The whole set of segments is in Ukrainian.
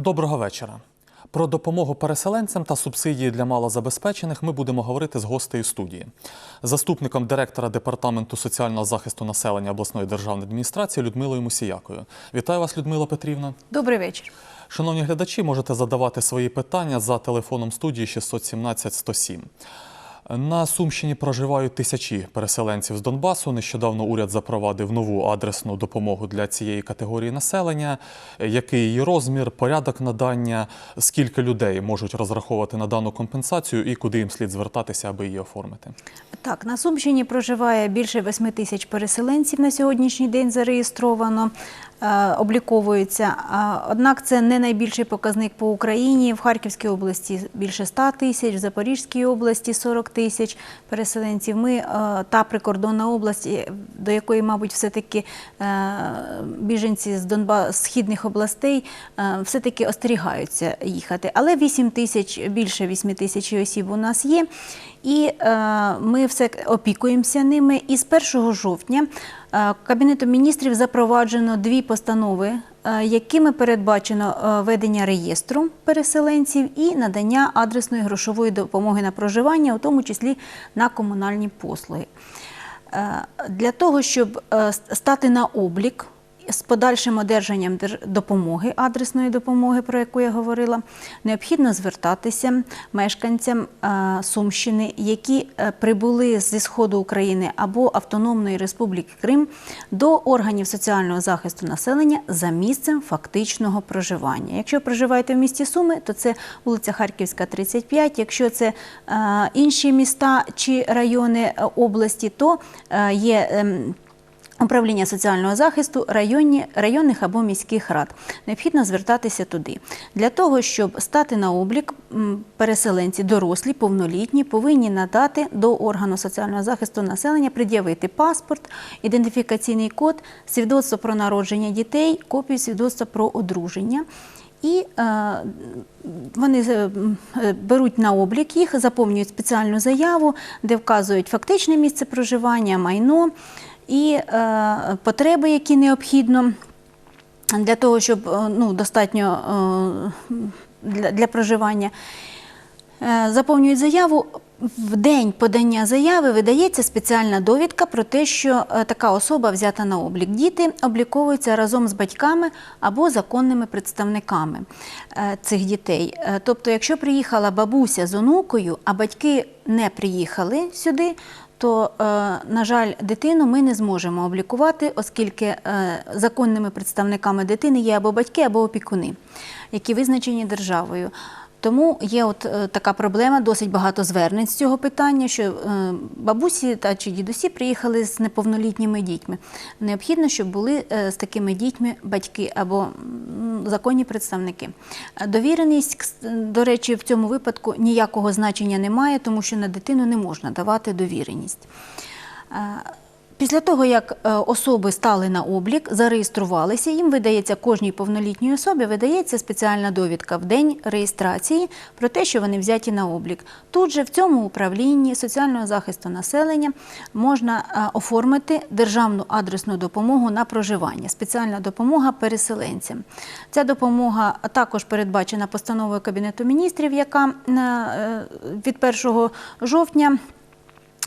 Доброго вечора. Про допомогу переселенцям та субсидії для малозабезпечених ми будемо говорити з гостею студії. Заступником директора департаменту соціального захисту населення обласної державної адміністрації Людмилою Мусіякою. Вітаю вас, Людмила Петрівна. Добрий вечір. Шановні глядачі, можете задавати свої питання за телефоном студії 617 107. На Сумщині проживають тисячі переселенців з Донбасу. Нещодавно уряд запровадив нову адресну допомогу для цієї категорії населення. Який її розмір, порядок надання, скільки людей можуть розраховувати на дану компенсацію і куди їм слід звертатися, аби її оформити? Так, на Сумщині проживає більше 8 тисяч переселенців на сьогоднішній день зареєстровано, обліковуються. Однак це не найбільший показник по Україні. В Харківській області більше 100 тисяч, в Запорізькій області 40 тисяч переселенців. Ми е, та прикордонна область, е, до якої, мабуть, все-таки е, біженці з Донба... східних областей е, все-таки остерігаються їхати. Але 8 тисяч, більше 8 тисяч осіб у нас є. І е, ми все опікуємося ними. І з 1 жовтня е, Кабінетом міністрів запроваджено дві постанови, е, якими передбачено е, ведення реєстру переселенців і надання адресної грошової допомоги на проживання, у тому числі на комунальні послуги. Е, Для того, щоб е, стати на облік з подальшим одержанням допомоги, адресної допомоги, про яку я говорила, необхідно звертатися мешканцям е, Сумщини, які е, прибули зі сходу України або Автономної Республіки Крим до органів соціального захисту населення за місцем фактичного проживання. Якщо проживаєте в місті Суми, то це вулиця Харківська, 35. Якщо це е, інші міста чи райони області, то є. Управління соціального захисту районні, районних або міських рад. Необхідно звертатися туди. Для того, щоб стати на облік, переселенці, дорослі, повнолітні, повинні надати до органу соціального захисту населення, пред'явити паспорт, ідентифікаційний код, свідоцтво про народження дітей, копію свідоцтва про одруження. І е, вони е, беруть на облік їх, заповнюють спеціальну заяву, де вказують фактичне місце проживання, майно і е, потреби, які необхідно для того, щоб е, ну, достатньо е, для, для проживання. Е, Заповнюють заяву. В день подання заяви видається спеціальна довідка про те, що е, така особа взята на облік. Діти обліковуються разом з батьками або законними представниками цих дітей. Тобто, якщо приїхала бабуся з онукою, а батьки не приїхали сюди, то, е, на жаль, дитину ми не зможемо облікувати, оскільки е, законними представниками дитини є або батьки, або опікуни, які визначені державою. Тому є от е, така проблема, досить багато звернень з цього питання, що е, бабусі та чи дідусі приїхали з неповнолітніми дітьми. Необхідно, щоб були е, з такими дітьми батьки або законні представники. Довіреність, до речі, в цьому випадку ніякого значення не має, тому що на дитину не можна давати довіреність. Після того, як е, особи стали на облік, зареєструвалися, їм видається кожній повнолітній особі видається спеціальна довідка в день реєстрації про те, що вони взяті на облік. Тут же в цьому управлінні соціального захисту населення можна е, оформити державну адресну допомогу на проживання, спеціальна допомога переселенцям. Ця допомога також передбачена постановою Кабінету міністрів, яка е, від 1 жовтня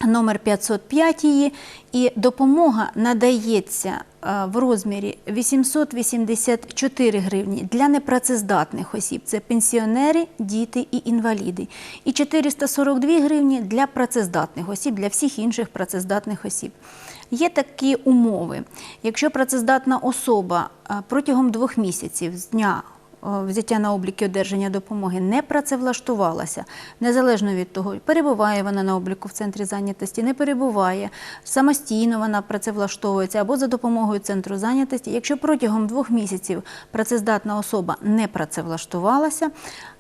номер 505 її, і допомога надається е, в розмірі 884 гривні для непрацездатних осіб. Це пенсіонери, діти і інваліди. І 442 гривні для працездатних осіб, для всіх інших працездатних осіб. Є такі умови. Якщо працездатна особа е, протягом двох місяців з дня взяття на облік і одержання допомоги не працевлаштувалася, незалежно від того, перебуває вона на обліку в центрі зайнятості, не перебуває, самостійно вона працевлаштовується або за допомогою центру зайнятості. Якщо протягом двох місяців працездатна особа не працевлаштувалася,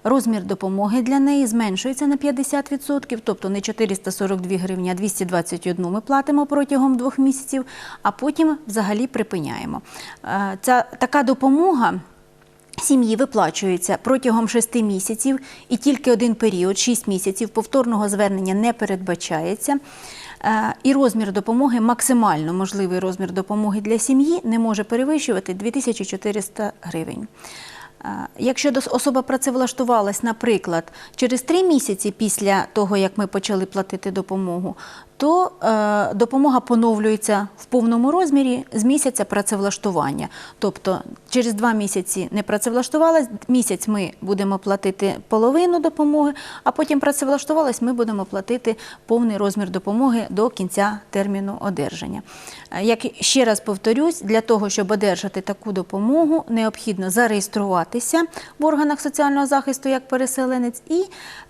розмір допомоги для неї зменшується на 50%, тобто не 442 гривні, а 221 ми платимо протягом двох місяців, а потім взагалі припиняємо. Е, Ця така допомога. Сім'ї виплачується протягом 6 місяців і тільки один період, 6 місяців, повторного звернення не передбачається. Е, І розмір допомоги, максимально можливий розмір допомоги для сім'ї, не може перевищувати 2400 гривень. Е, Якщо особа працевлаштувалась, наприклад, через три місяці після того, як ми почали платити допомогу, то е, допомога поновлюється в повному розмірі з місяця працевлаштування. Тобто через два місяці не працевлаштувалась, місяць ми будемо платити половину допомоги, а потім працевлаштувалась, ми будемо платити повний розмір допомоги до кінця терміну одержання. Е, Як ще раз повторюсь, для того, щоб одержати таку допомогу, необхідно зареєструватися в органах соціального захисту як переселенець, і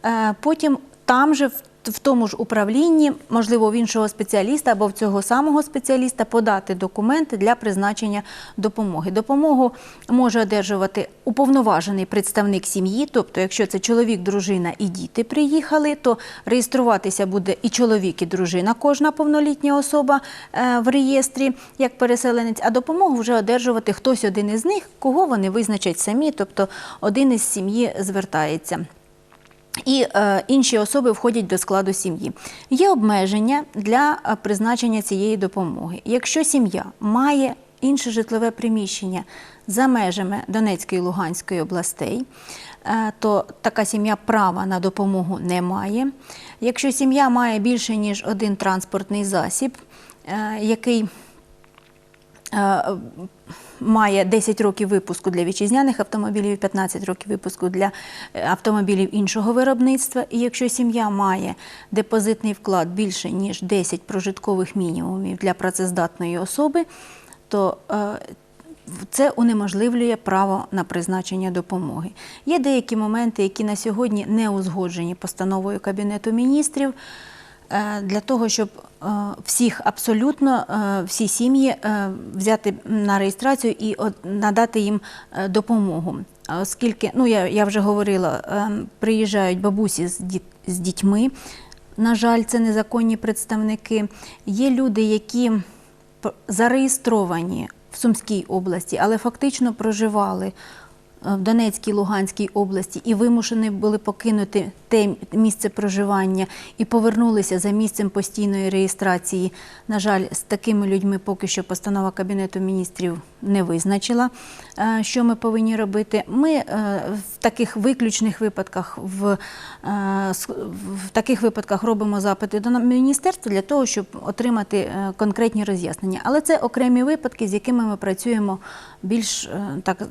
е, потім там же в в тому ж управлінні, можливо, в іншого спеціаліста або в цього самого спеціаліста подати документи для призначення допомоги. Допомогу може одержувати уповноважений представник сім'ї, тобто, якщо це чоловік, дружина і діти приїхали, то реєструватися буде і чоловік, і дружина, кожна повнолітня особа е, в реєстрі як переселенець, а допомогу вже одержувати хтось один із них, кого вони визначать самі, тобто один із сім'ї звертається. І е, інші особи входять до складу сім'ї. Є обмеження для е, призначення цієї допомоги. Якщо сім'я має інше житлове приміщення за межами Донецької і Луганської областей, е, то така сім'я права на допомогу не має. Якщо сім'я має більше ніж один транспортний засіб, е, який е, має 10 років випуску для вітчизняних автомобілів, і 15 років випуску для е, автомобілів іншого виробництва. І якщо сім'я має депозитний вклад більше ніж 10 прожиткових мінімумів для працездатної особи, то е, це унеможливлює право на призначення допомоги. Є деякі моменти, які на сьогодні не узгоджені постановою Кабінету міністрів. Е, Для того, щоб е, всіх абсолютно е, всі сім'ї взяти на реєстрацію і надати їм допомогу. Оскільки, ну я, я вже говорила, приїжджають бабусі з, діт, з дітьми. На жаль, це незаконні представники. Є люди, які зареєстровані в Сумській області, але фактично проживали в Донецькій, Луганській області і вимушені були покинути те місце проживання і повернулися за місцем постійної реєстрації. На жаль, з такими людьми поки що постанова Кабінету міністрів не визначила, е, що ми повинні робити. Ми е, в таких виключних випадках в, е, в таких випадках робимо запити до міністерства для того, щоб отримати е, конкретні роз'яснення. Але це окремі випадки, з якими ми працюємо більш е, так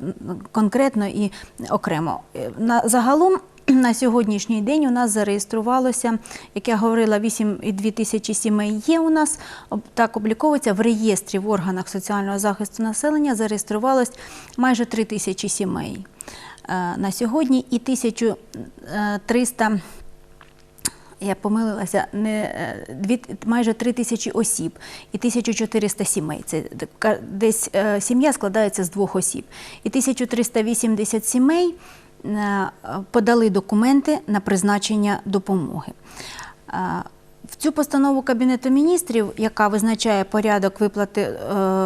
конкретно і окремо. Е, На загалом. На сьогоднішній день у нас зареєструвалося, як я говорила, 8,2 тисячі сімей є у нас. Так обліковується в реєстрі в органах соціального захисту населення зареєструвалось майже 3 тисячі сімей е, на сьогодні і 1300 я помилилася, не, е, дві, майже 3 тисячі осіб і 1400 сімей. Це десь е, сім'я складається з двох осіб. І 1380 сімей е, подали документи на призначення допомоги. В цю постанову Кабінету міністрів, яка визначає порядок виплати е,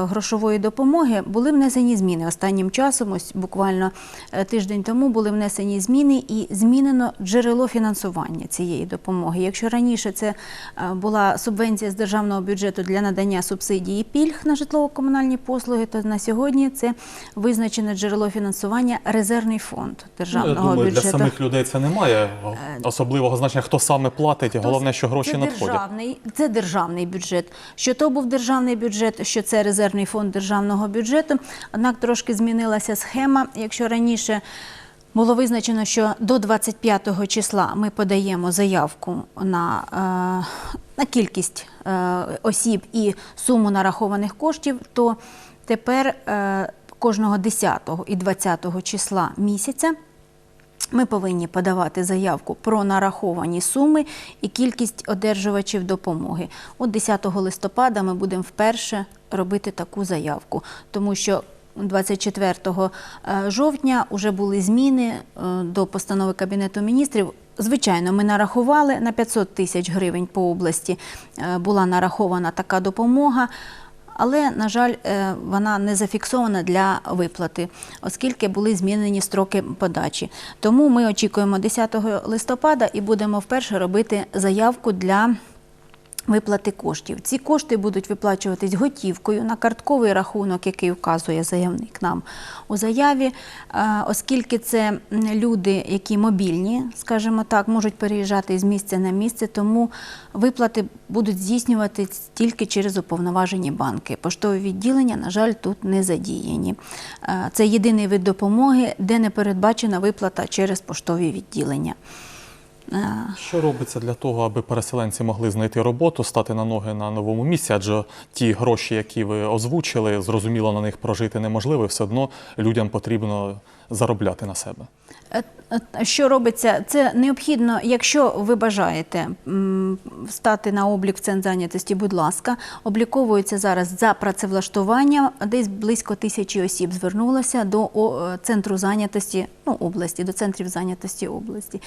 грошової допомоги, були внесені зміни. Останнім часом, ось буквально е, тиждень тому, були внесені зміни і змінено джерело фінансування цієї допомоги. Якщо раніше це е, була субвенція з державного бюджету для надання субсидій і пільг на житлово-комунальні послуги, то на сьогодні це визначене джерело фінансування резервний фонд Ну, я державного думаю, бюджету. для самих людей це не має особливого значення, хто саме платить. Головне, що гроші надходять. Державний, це державний бюджет. Що то був державний бюджет, що це резервний фонд державного бюджету. Однак трошки змінилася схема. Якщо раніше було визначено, що до 25 числа ми подаємо заявку на, е, на кількість е, осіб і суму нарахованих коштів, то тепер е, кожного 10 і 20 числа місяця ми повинні подавати заявку про нараховані суми і кількість одержувачів допомоги. От 10 листопада ми будемо вперше робити таку заявку, тому що 24 е, жовтня вже були зміни е, до постанови Кабінету міністрів. Звичайно, ми нарахували на 500 тисяч гривень по області е, була нарахована така допомога. Але, на жаль, е, вона не зафіксована для виплати, оскільки були змінені строки подачі. Тому ми очікуємо 10 листопада і будемо вперше робити заявку для Виплати коштів. Ці кошти будуть виплачуватись готівкою на картковий рахунок, який вказує заявник нам у заяві, Е, оскільки це люди, які мобільні, скажімо так, можуть переїжджати з місця на місце, тому виплати будуть здійснюватись тільки через уповноважені банки. Поштові відділення, на жаль, тут не задіяні. Е, Це єдиний вид допомоги, де не передбачена виплата через поштові відділення. Е, Що робиться для того, аби переселенці могли знайти роботу, стати на ноги на новому місці? Адже ті гроші, які ви озвучили, зрозуміло, на них прожити неможливо, і все одно людям потрібно заробляти на себе. Е, е, Що робиться? Це необхідно, якщо ви бажаєте стати на облік в центр зайнятості, будь ласка, обліковується зараз за працевлаштування. Десь близько тисячі осіб звернулося до е, центру зайнятості ну, області, до центрів зайнятості області.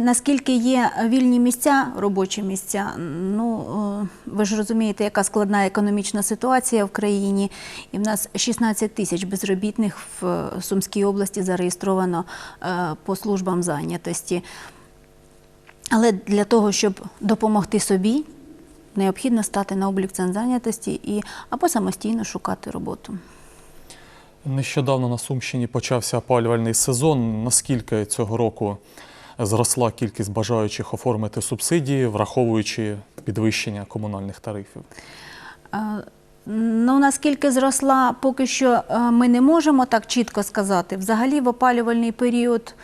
Наскільки є вільні місця, робочі місця, ну е, ви ж розумієте, яка складна економічна ситуація в країні, і в нас 16 тисяч безробітних в е, Сумській області зареєстровано е, по службам зайнятості. Але для того, щоб допомогти собі, необхідно стати на облік центр зайнятості і або самостійно шукати роботу. Нещодавно на Сумщині почався опалювальний сезон. Наскільки цього року зросла кількість бажаючих оформити субсидії, враховуючи підвищення комунальних тарифів? Е, Ну, наскільки зросла, поки що е, ми не можемо так чітко сказати. Взагалі, в опалювальний період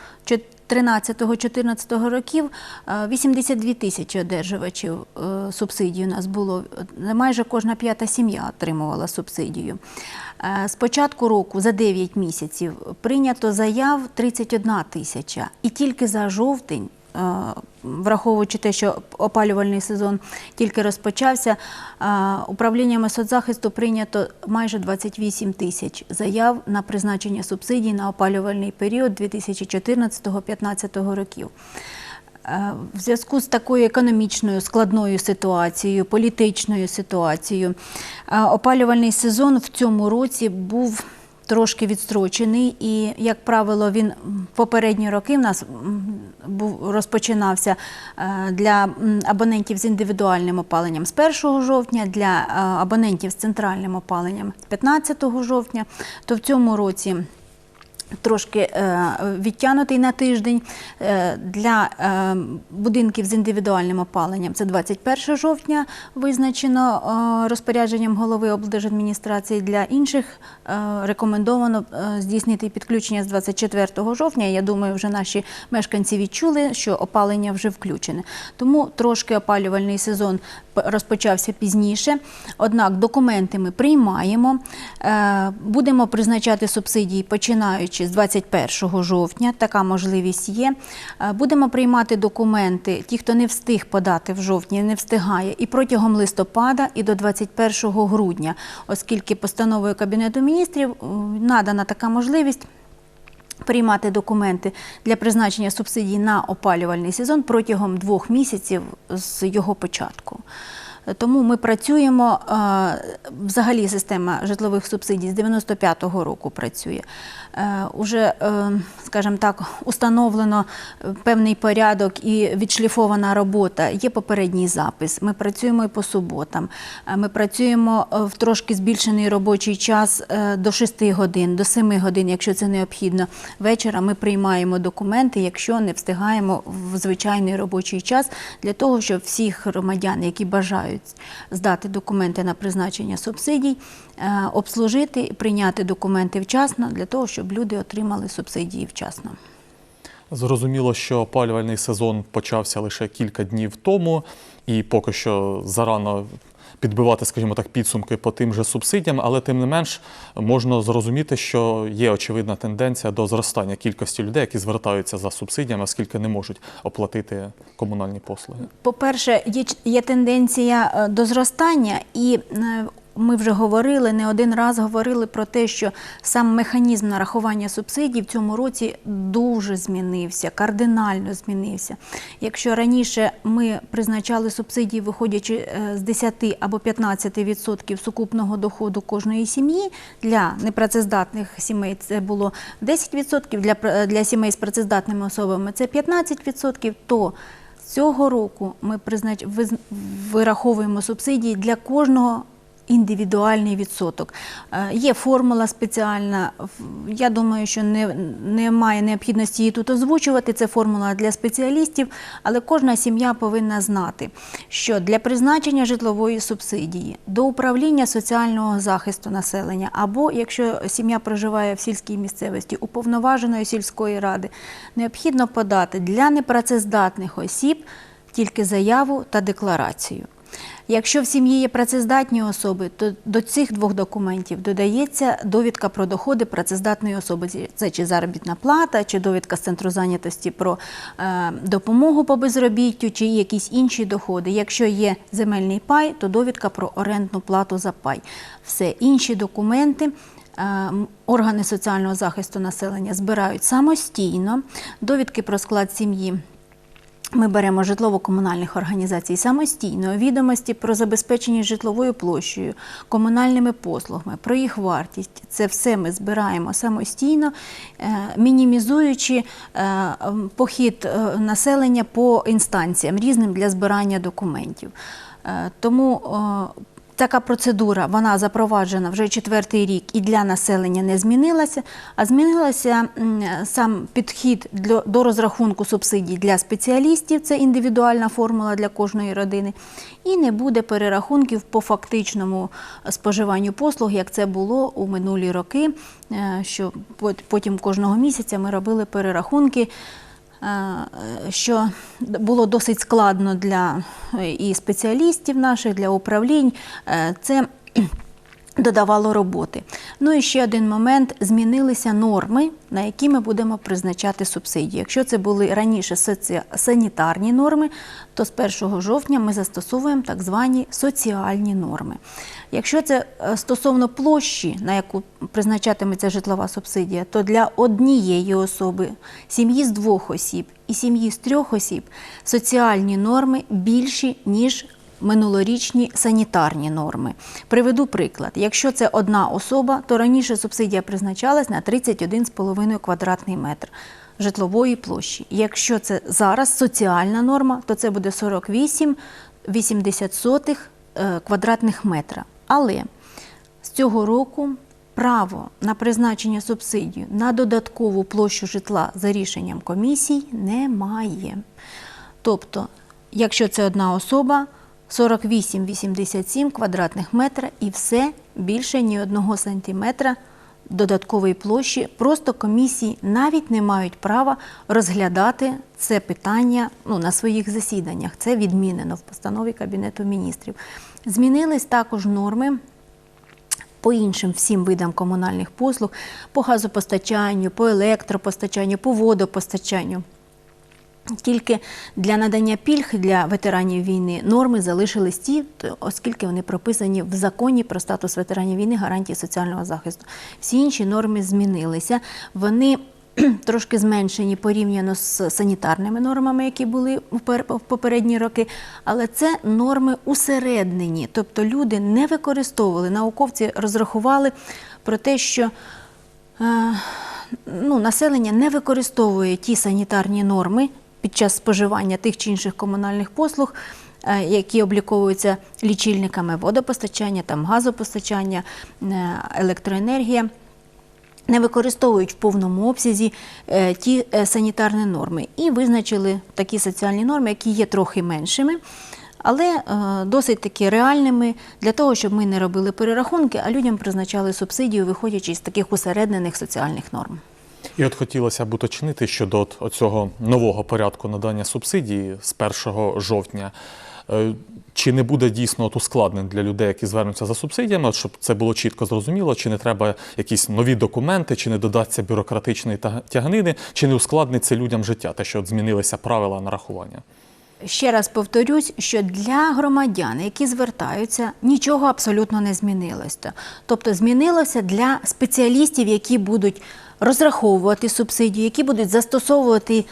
13-14 років е, 82 тисячі одержувачів субсидії субсидій у нас було. Е, Майже кожна п'ята сім'я отримувала субсидію. Е, З початку року за 9 місяців прийнято заяв 31 тисяча. І тільки за жовтень Е, Враховуючи те, що опалювальний сезон тільки розпочався, е, управліннями соцзахисту прийнято майже 28 тисяч заяв на призначення субсидій на опалювальний період 2014-2015 років. Е, В зв'язку з такою економічною складною ситуацією, політичною ситуацією, е, опалювальний сезон в цьому році був трошки відстрочений, і, як правило, він попередні роки в нас був розпочинався е, для абонентів з індивідуальним опаленням з 1 жовтня, для е, абонентів з центральним опаленням з 15 жовтня. То в цьому році трошки е, відтягнутий на тиждень. Е, Для е, будинків з індивідуальним опаленням це 21 жовтня визначено розпорядженням голови облдержадміністрації. Для інших рекомендовано здійснити підключення з 24 жовтня. Я думаю, вже наші мешканці відчули, що опалення вже включене. Тому трошки опалювальний сезон розпочався пізніше. Однак документи ми приймаємо. Е, Будемо призначати субсидії починаючи з 21 жовтня. Така можливість є. Е, Будемо приймати документи. Ті, хто не встиг подати в жовтні, не встигає, і протягом листопада, і до 21 грудня, оскільки постановою Кабінету міністрів надана така можливість приймати документи для призначення субсидій на опалювальний сезон протягом двох місяців з його початку. Тому ми працюємо, е, взагалі система житлових субсидій з 95-го року працює. Е, Уже, е, скажімо так, установлено певний порядок і відшліфована робота. Є попередній запис. Ми працюємо і по суботам. Ми працюємо в трошки збільшений робочий час до 6 годин, до 7 годин, якщо це необхідно. Вечора ми приймаємо документи, якщо не встигаємо в звичайний робочий час, для того, щоб всіх громадян, які бажають здати документи на призначення субсидій, е, обслужити, прийняти документи вчасно, для того, щоб люди отримали субсидії вчасно. Зрозуміло, що опалювальний сезон почався лише кілька днів тому, і поки що зарано підбивати, скажімо так, підсумки по тим же субсидіям, але тим не менш можна зрозуміти, що є очевидна тенденція до зростання кількості людей, які звертаються за субсидіями, оскільки не можуть оплатити комунальні послуги. По-перше, є, ч- є тенденція е, до зростання, і е, ми вже говорили, не один раз говорили про те, що сам механізм нарахування субсидій в цьому році дуже змінився, кардинально змінився. Якщо раніше ми призначали субсидії, виходячи е, з 10 або 15 відсотків сукупного доходу кожної сім'ї, для непрацездатних сімей це було 10 відсотків, для, пр- для сімей з працездатними особами це 15 відсотків, то цього року ми признач... вираховуємо субсидії для кожного. Індивідуальний відсоток. Е, Є формула спеціальна. Я думаю, що не, немає необхідності її тут озвучувати. Це формула для спеціалістів, але кожна сім'я повинна знати, що для призначення житлової субсидії до управління соціального захисту населення, або якщо сім'я проживає в сільській місцевості уповноваженої сільської ради, необхідно подати для непрацездатних осіб тільки заяву та декларацію. Якщо в сім'ї є працездатні особи, то до цих двох документів додається довідка про доходи працездатної особи. Це чи заробітна плата, чи довідка з центру зайнятості про е, допомогу по безробіттю, чи якісь інші доходи. Якщо є земельний пай, то довідка про орендну плату за пай. Все інші документи. е, Органи соціального захисту населення збирають самостійно довідки про склад сім'ї ми беремо житлово-комунальних організацій самостійно, відомості про забезпечення житловою площею, комунальними послугами, про їх вартість. Це все ми збираємо самостійно, е, мінімізуючи е, похід е, населення по інстанціям різним для збирання документів. Тому Така процедура вона запроваджена вже четвертий рік і для населення не змінилася, а змінилася сам підхід до розрахунку субсидій для спеціалістів, це індивідуальна формула для кожної родини, і не буде перерахунків по фактичному споживанню послуг, як це було у минулі роки, е, що пот- потім кожного місяця ми робили перерахунки. Е, що було досить складно для і спеціалістів наших, для управлінь. Е, Це додавало роботи. Ну і ще один момент: змінилися норми, на які ми будемо призначати субсидії. Якщо це були раніше санітарні норми, то з 1 жовтня ми застосовуємо так звані соціальні норми. Якщо це е, стосовно площі, на яку призначатиметься житлова субсидія, то для однієї особи, сім'ї з двох осіб і сім'ї з трьох осіб соціальні норми більші, ніж минулорічні санітарні норми. Приведу приклад. Якщо це одна особа, то раніше субсидія призначалась на 31,5 квадратний метр житлової площі. Якщо це зараз соціальна норма, то це буде 48,80 е, квадратних метра. Але з цього року право на призначення субсидію на додаткову площу житла за рішенням комісій немає. Тобто, якщо це одна особа, 48-87 квадратних метра і все більше ні одного сантиметра додаткової площі. Просто комісії навіть не мають права розглядати це питання ну, на своїх засіданнях. Це відмінено в постанові Кабінету міністрів. Змінились також норми по іншим всім видам комунальних послуг, по газопостачанню, по електропостачанню, по водопостачанню. Тільки для надання пільг для ветеранів війни норми залишились ті, оскільки вони прописані в законі про статус ветеранів війни, гарантії соціального захисту. Всі інші норми змінилися. Вони трошки зменшені порівняно з санітарними нормами, які були в пер- попередні роки, але це норми усереднені, тобто люди не використовували, науковці розрахували про те, що е, ну, населення не використовує ті санітарні норми під час споживання тих чи інших комунальних послуг, е, які обліковуються лічильниками водопостачання, там, газопостачання, е, електроенергія. Не використовують в повному обсязі е, ті санітарні норми і визначили такі соціальні норми, які є трохи меншими, але досить таки реальними для того, щоб ми не робили перерахунки, а людям призначали субсидію, виходячи з таких усереднених соціальних норм. І от хотілося б уточнити щодо от оцього нового порядку надання субсидії з 1 жовтня. Е, Чи не буде дійсно от ускладнень для людей, які звернуться за субсидіями, щоб це було чітко зрозуміло, чи не треба якісь нові документи, чи не додаться бюрократичної тяганини, чи не ускладнить це людям життя, те, що от змінилися правила нарахування? Ще раз повторюсь, що для громадян, які звертаються, нічого абсолютно не змінилося. Тобто змінилося для спеціалістів, які будуть розраховувати субсидію, які будуть застосовувати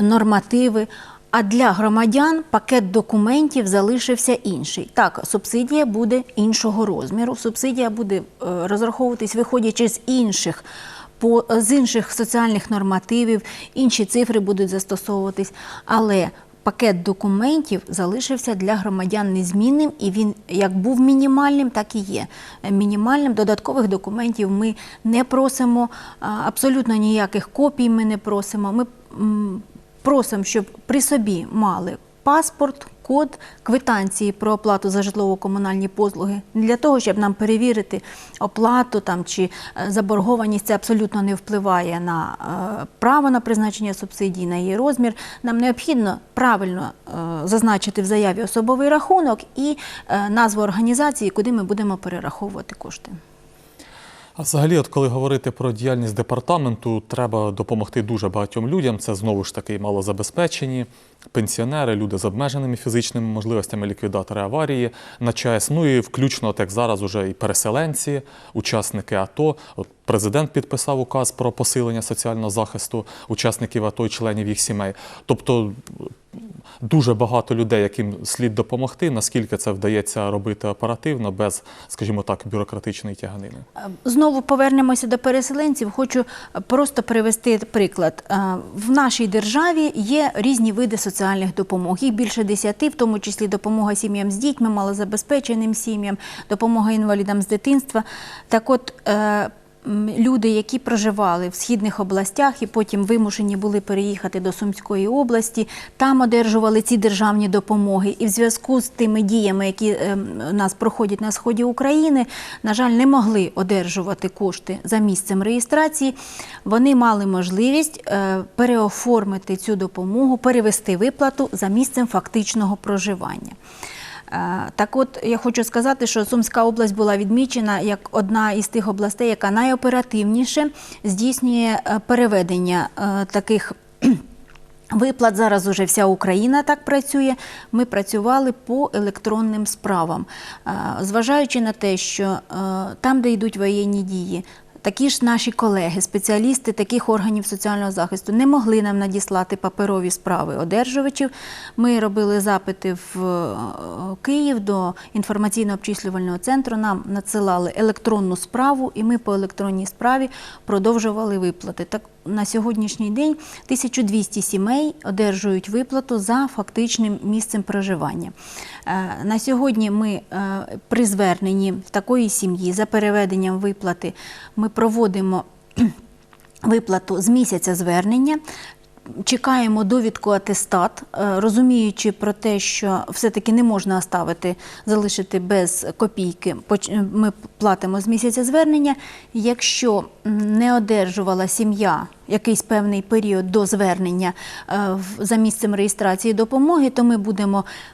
нормативи. А для громадян пакет документів залишився інший. Так, субсидія буде іншого розміру. Субсидія буде е, розраховуватись, виходячи з інших по з інших соціальних нормативів, інші цифри будуть застосовуватись. Але пакет документів залишився для громадян незмінним, і він як був мінімальним, так і є мінімальним. Додаткових документів ми не просимо, абсолютно ніяких копій ми не просимо. Ми просимо, щоб при собі мали паспорт, код, квитанції про оплату за житлово-комунальні послуги. Для того, щоб нам перевірити оплату там, чи е, заборгованість, це абсолютно не впливає на е, право на призначення субсидій, на її розмір. Нам необхідно правильно е, зазначити в заяві особовий рахунок і назву організації, куди ми будемо перераховувати кошти. А взагалі, от коли говорити про діяльність департаменту, треба допомогти дуже багатьом людям. Це знову ж таки малозабезпечені, пенсіонери, люди з обмеженими фізичними можливостями, ліквідатори аварії на ЧАЕС. Ну і включно, от як зараз, уже і переселенці, учасники АТО. Президент підписав указ про посилення соціального захисту учасників АТО і членів їх сімей. Тобто дуже багато людей, яким слід допомогти, наскільки це вдається робити оперативно, без, скажімо так, бюрократичної тяганини. Знову повернемося до переселенців. Хочу просто привести приклад. Е, В нашій державі є різні види соціальних допомог. Їх більше десяти, в тому числі допомога сім'ям з дітьми, малозабезпеченим сім'ям, допомога інвалідам з дитинства. Так от. Люди, які проживали в східних областях і потім вимушені були переїхати до Сумської області, там одержували ці державні допомоги. І в зв'язку з тими діями, які ем, у нас проходять на сході України, на жаль, не могли одержувати кошти за місцем реєстрації. Вони мали можливість е, переоформити цю допомогу, перевести виплату за місцем фактичного проживання. Е, Так от я хочу сказати, що Сумська область була відмічена як одна із тих областей, яка найоперативніше здійснює е, переведення е, таких Виплат зараз уже вся Україна так працює. Ми працювали по електронним справам, зважаючи на те, що там, де йдуть воєнні дії, такі ж наші колеги, спеціалісти таких органів соціального захисту не могли нам надіслати паперові справи одержувачів. Ми робили запити в е, Київ до інформаційно-обчислювального центру. Нам надсилали електронну справу, і ми по електронній справі продовжували виплати. Так на сьогоднішній день 1200 сімей одержують виплату за фактичним місцем проживання. Е, На сьогодні ми е, при зверненні такої сім'ї за переведенням виплати ми проводимо виплату з місяця звернення. Чекаємо довідку атестат, е, розуміючи про те, що все-таки не можна оставити, залишити без копійки. Ми платимо з місяця звернення. Якщо не одержувала сім'я якийсь певний період до звернення е, за місцем реєстрації допомоги, то ми будемо е,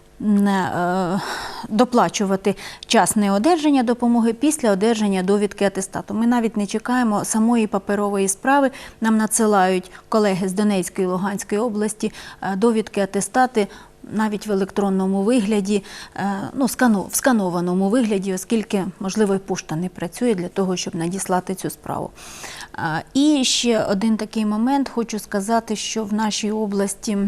доплачувати час неодержання допомоги після одержання довідки атестату. Ми навіть не чекаємо самої паперової справи. Нам надсилають колеги з Донецької і Луганської області е, довідки атестати. Навіть в електронному вигляді, е, ну, в сканованому вигляді, оскільки, можливо, і пошта не працює для того, щоб надіслати цю справу. Е, І ще один такий момент хочу сказати, що в нашій області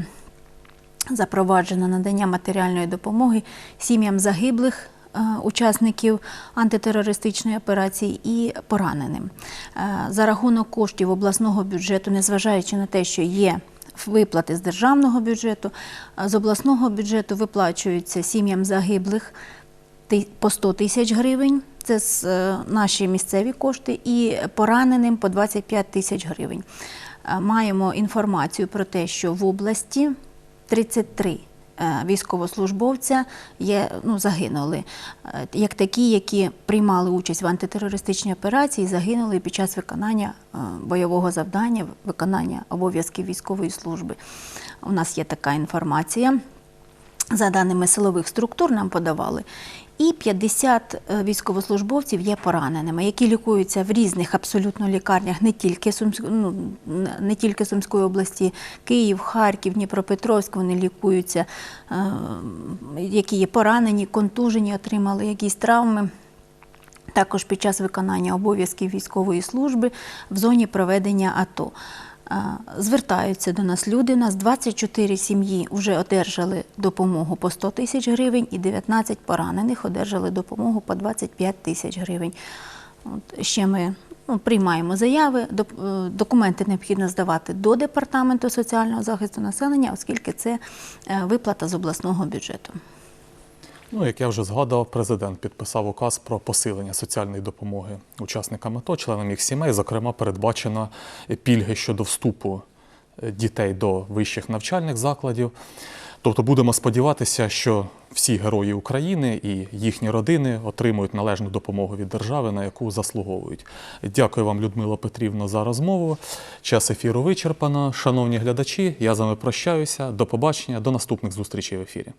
запроваджено надання матеріальної допомоги сім'ям загиблих. е, Учасників антитерористичної операції і пораненим Е, за рахунок коштів обласного бюджету, незважаючи на те, що є виплати з державного бюджету, е, з обласного бюджету виплачуються сім'ям загиблих по 100 тисяч гривень. Це наші місцеві кошти, і пораненим по 25 тисяч гривень. Маємо інформацію про те, що в області 33 е, військовослужбовця є, ну, загинули, е, як такі, які приймали участь в антитерористичній операції, загинули під час виконання е, бойового завдання, виконання обов'язків військової служби. У нас є така інформація за даними силових структур нам подавали. І 50 е, військовослужбовців є пораненими, які лікуються в різних абсолютно лікарнях, не тільки Сумськ... ну, не тільки Сумської області, Київ, Харків, Дніпропетровськ. Вони лікуються, е, які є поранені, контужені, отримали якісь травми. Також під час виконання обов'язків військової служби в зоні проведення АТО. Звертаються до нас люди. У нас 24 сім'ї вже одержали допомогу по 100 тисяч гривень і 19 поранених одержали допомогу по 25 тисяч гривень. От ще ми Ну, приймаємо заяви, е, документи необхідно здавати до департаменту соціального захисту населення, оскільки це е, виплата з обласного бюджету. Ну, як я вже згадував, президент підписав указ про посилення соціальної допомоги учасникам АТО, членам їх сімей. Зокрема, передбачено пільги щодо вступу е, дітей до вищих навчальних закладів. Тобто будемо сподіватися, що всі герої України і їхні родини отримують належну допомогу від держави, на яку заслуговують. Дякую вам, Людмила Петрівна, за розмову. Час ефіру вичерпано. Шановні глядачі, я з вами прощаюся. До побачення, до наступних зустрічей в ефірі.